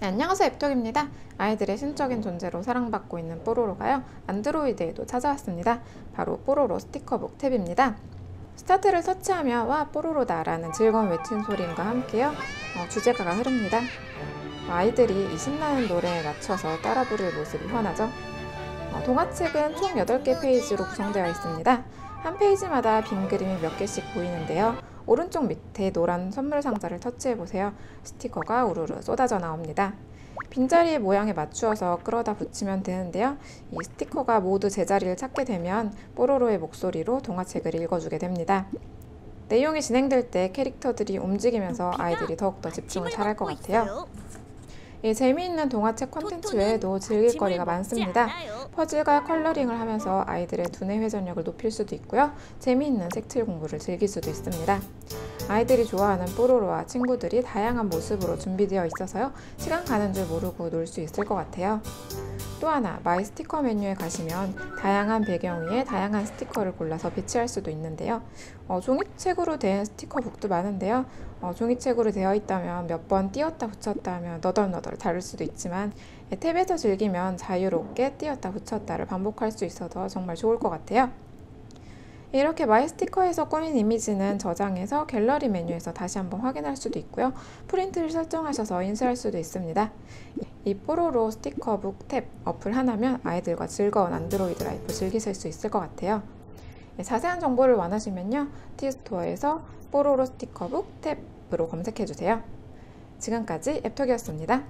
네, 안녕하세요 앱톡입니다. 아이들의 신적인 존재로 사랑받고 있는 뽀로로가요 안드로이드에도 찾아왔습니다. 바로 뽀로로 스티커북 탭입니다. 스타트를 터치하며 와 뽀로로다 라는 즐거운 외침 소리과 함께요 어, 주제가가 흐릅니다. 어, 아이들이 이 신나는 노래에 맞춰서 따라 부를 모습이 환하죠. 어, 동화책은 총 8개 페이지로 구성되어 있습니다. 한 페이지마다 빈 그림이 몇 개씩 보이는데요. 오른쪽 밑에 노란 선물 상자를 터치해 보세요. 스티커가 우르르 쏟아져 나옵니다. 빈자리의 모양에 맞추어서 끌어다 붙이면 되는데요. 이 스티커가 모두 제자리를 찾게 되면 뽀로로의 목소리로 동화책을 읽어주게 됩니다. 내용이 진행될 때 캐릭터들이 움직이면서 아이들이 더욱더 집중을 잘할 것 같아요. 이 재미있는 동화책 콘텐츠 외에도 즐길 거리가 많습니다. 퍼즐과 컬러링을 하면서 아이들의 두뇌 회전력을 높일 수도 있고요. 재미있는 색칠 공부를 즐길 수도 있습니다. 아이들이 좋아하는 뽀로로와 친구들이 다양한 모습으로 준비되어 있어서요. 시간 가는 줄 모르고 놀 수 있을 것 같아요. 또 하나 마이 스티커 메뉴에 가시면 다양한 배경 위에 다양한 스티커를 골라서 배치할 수도 있는데요. 어, 종이책으로 된 스티커 북도 많은데요. 어, 종이책으로 되어 있다면 몇 번 띄었다 붙였다 하면 너덜너덜 다를 수도 있지만 예, 탭에서 즐기면 자유롭게 띄었다 붙였다를 반복할 수 있어서 정말 좋을 것 같아요. 이렇게 마이 스티커에서 꾸민 이미지는 저장해서 갤러리 메뉴에서 다시 한번 확인할 수도 있고요. 프린트를 설정하셔서 인쇄할 수도 있습니다. 이 뽀로로 스티커북 탭 어플 하나면 아이들과 즐거운 안드로이드 라이프 즐기실 수 있을 것 같아요. 네, 자세한 정보를 원하시면요. 티스토어에서 뽀로로 스티커북 탭으로 검색해주세요. 지금까지 앱톡이었습니다.